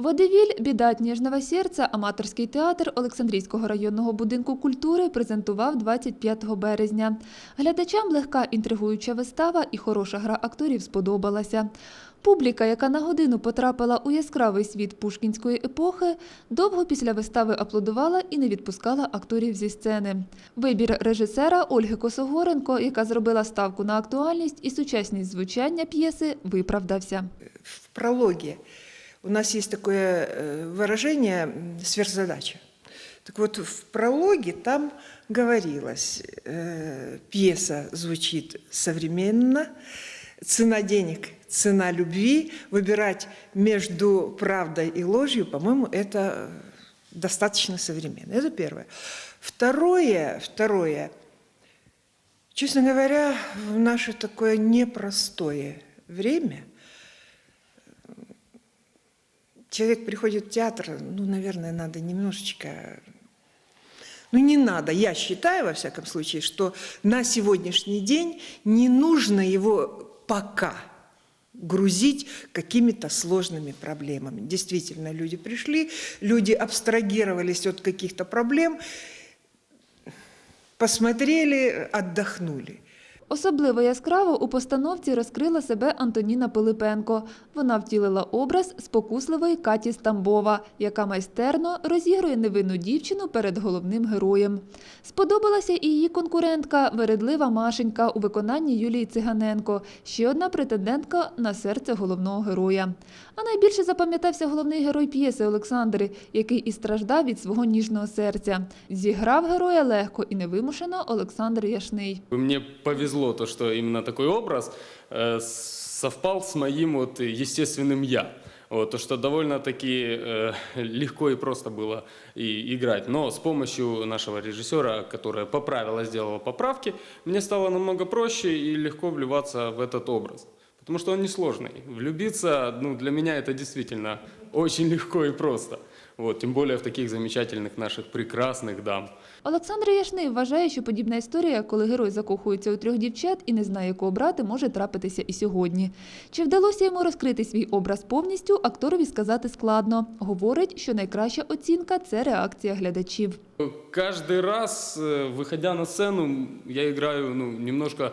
Водевіль Біда Ніжного серця аматорський театр Олександрійського районного будинку культури презентував 25 березня. Глядачам легка інтригуюча вистава і хороша гра акторів сподобалася. Публіка, яка на годину потрапила у яскравий світ пушкінської епохи, довго після вистави аплодувала і не відпускала акторів зі сцени. Вибір режисера Ольги Косогоренко, яка зробила ставку на актуальність і сучасність звучання п'єси, виправдався. в прологе у нас есть такое э, выражение сверхзадача. Так вот, в прологе там говорилось, э, пьеса звучит современно, цена денег, цена любви, выбирать между правдой и ложью, по-моему, это э, достаточно современно. Это первое. Второе, второе, честно говоря, в наше такое непростое время – человек приходит в театр, ну, наверное, надо немножечко... Ну, не надо, я считаю, во всяком случае, что на сегодняшний день не нужно его пока грузить какими-то сложными проблемами. Действительно, люди пришли, люди абстрагировались от каких-то проблем, посмотрели, отдохнули. Особливо яскраво у постановці розкрила себе Антоніна Пилипенко. Вона втілила образ спокусливої Каті Стамбова, яка майстерно розігрує невинну дівчину перед головним героєм. Сподобалася і її конкурентка, вередлива Машенька у виконанні Юлії Циганенко, ще одна претендентка на серце головного героя. А найбільше запам'ятався головний герой п'єси Олександри, який і страждав від свого ніжного серця. Зіграв героя легко і невимушено Олександр Яшний. Мне повезло то, что именно такой образ э, совпал с моим вот естественным я. Вот, то, что довольно-таки э, легко и просто было и играть. Но с помощью нашего режиссера, которая поправила, сделала поправки, мне стало намного проще и легко вливаться в этот образ. Потому что он несложный. Влюбиться, ну, для меня это действительно очень легко и просто. Вот, тем более в таких замечательных наших прекрасных дам. Олександр Яшний вважає, що подібна історія, коли герой закохується у трьох дівчат і не знає, кого брати, може трапитися і сьогодні. Чи вдалося йому розкрити свій образ повністю, акторові сказати складно. Говорить, що найкраща оцінка це реакція глядачів. Каждый раз, э, выходя на сцену, я играю ну, немножко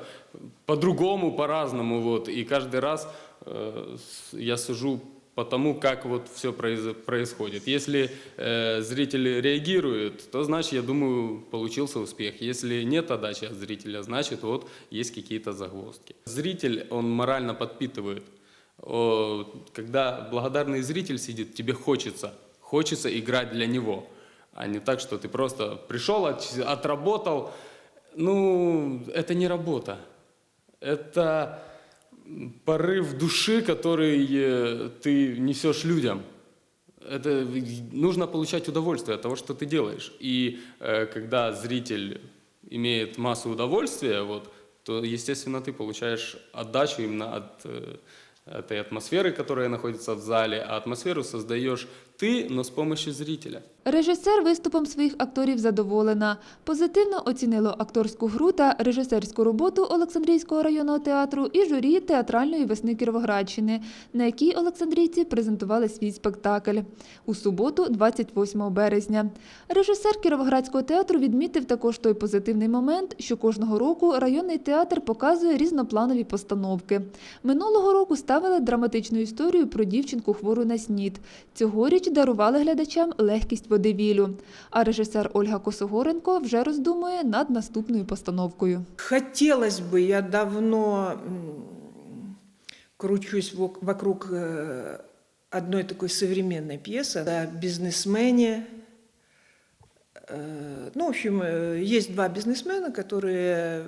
по-другому, по-разному. Вот, и каждый раз э, я сужу по тому, как вот все происходит. Если э, зритель реагирует, то значит, я думаю, получился успех. Если нет отдачи от зрителя, значит, вот есть какие-то загвоздки. Зритель, он морально подпитывает. О, когда благодарный зритель сидит, тебе хочется, хочется играть для него, а не так, что ты просто пришел, от- отработал. Ну, это не работа. Это порыв души, который э, ты несешь людям. Это нужно получать удовольствие от того, что ты делаешь. И э, когда зритель имеет массу удовольствия, вот, то, естественно, ты получаешь отдачу именно от э, этой атмосферы, которая находится в зале, а атмосферу создаешь ты, но с помощью зрителя. Режисер виступом своїх акторів задоволена. Позитивно оцінило акторську гру та режисерську роботу Олександрійського районного театру і журі театральної весни Кіровоградщини, на якій олександрійці презентували свій спектакль у суботу, 28 березня. Режисер Кіровоградського театру відмітив також той позитивний момент, що кожного року районний театр показує різнопланові постановки. Минулого року ставили драматичну історію про дівчинку хвору на снід. Цьогоріч дарували глядачам легкість водевілю. А режисер Ольга Косогоренко вже роздумує над наступною постановкою. Хотелось бы, я давно кручусь вок- вокруг э, одной такой современной пьесы о бизнесмене. Э, Ну, в общем, э, есть два бизнесмена, которые,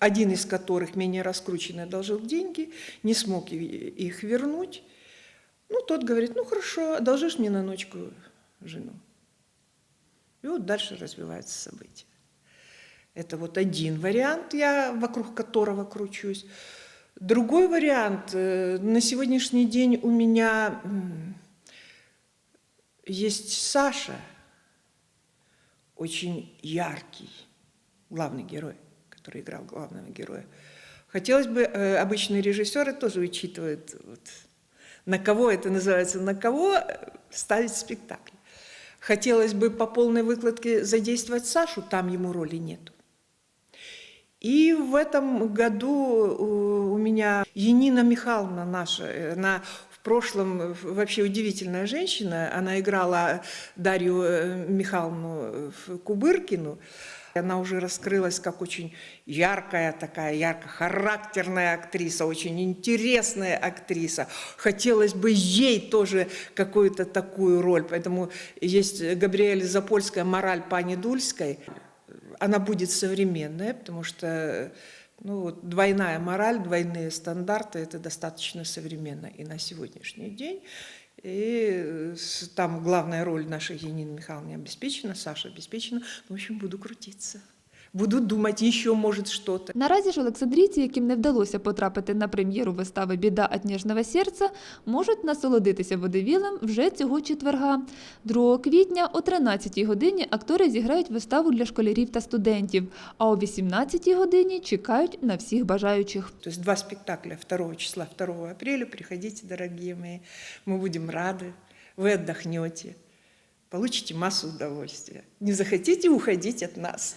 один из которых менее раскрученный одолжил деньги, не смог их вернуть. Ну, тот говорит, ну хорошо, одолжишь мне на ночку жену. И вот дальше развиваются события. Это вот один вариант, я вокруг которого кручусь. Другой вариант. э, На сегодняшний день у меня есть Саша, очень яркий главный герой, который играл главного героя. Хотелось бы, э, обычные режиссеры тоже учитывают вот, На кого это называется? На кого э, ставить спектакль? Хотелось бы по полной выкладке задействовать Сашу, там ему роли нету. И в этом году у у меня Енина Михайловна наша, э, она в прошлом э, вообще удивительная женщина, она играла Дарью э, Михайловну э, Кубыркину, она уже раскрылась как очень яркая такая, ярко-характерная актриса, очень интересная актриса. Хотелось бы ей тоже какую-то такую роль. Поэтому есть Габриэль Запольская «Мораль пани Дульской». Она будет современная, потому что ну, вот, двойная мораль, двойные стандарты – это достаточно современно и на сегодняшний день. И э, там главная роль нашей Янины Михайловны обеспечена, Саша обеспечена. В общем, буду крутиться. Буду думать, еще может что-то. Наразі ж олександрійці, яким не вдалося потрапити на прем'єру вистави Біда від ніжного серця, можуть насолодитися водевілем вже цього четверга. 2 квітня о 13 годині актори зіграють виставу для школярів та студентів, а о 18 годині чекають на всіх бажаючих. То есть два спектакля 2 числа, 2 апреля. Приходите, дорогие мои. Мы будем рады. Вы отдохнете. Получите массу удовольствия. Не захотите уходить от нас.